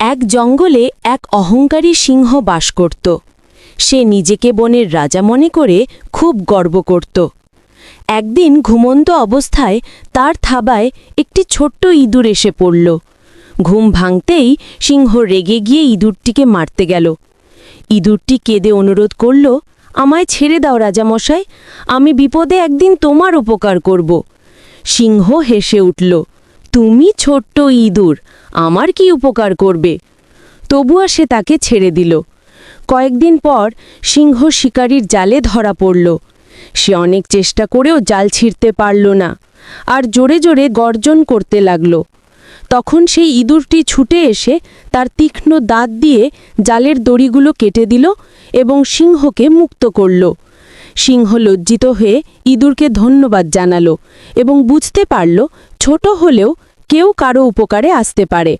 এক জঙ্গলে এক অহংকারী সিংহ বাস করত। সে নিজেকে বনের রাজা মনে করে খুব গর্ব করত। একদিন ঘুমন্ত অবস্থায় তার থাবায় একটি ছোট্ট ইঁদুর এসে পড়ল। ঘুম ভাঙতেই সিংহ রেগে গিয়ে ইঁদুরটিকে মারতে গেল। ইঁদুরটি কেঁদে অনুরোধ করল, আমায় ছেড়ে দাও রাজামশাই, আমি বিপদে একদিন তোমার উপকার করব। সিংহ হেসে উঠল তুমি ছোট্ট ইঁদুর, আমার কি উপকার করবে? তবুয়া সে তাকে ছেড়ে দিল। কয়েকদিন পর সিংহ শিকারীর জালে ধরা পড়ল। সে অনেক চেষ্টা করেও জাল ছিঁড়তে পারল না আর জোরে জোরে গর্জন করতে লাগল। তখন সেই ইঁদুরটি ছুটে এসে তার তীক্ষ্ণ দাঁত দিয়ে জালের দড়িগুলো কেটে দিল এবং সিংহকে মুক্ত করল। সিংহ লজ্জিত হয়ে ইঁদুরকে ধন্যবাদ জানালো এবং বুঝতে পারল ছোট হলেও কেউ কারও উপকারে আসতে পারে।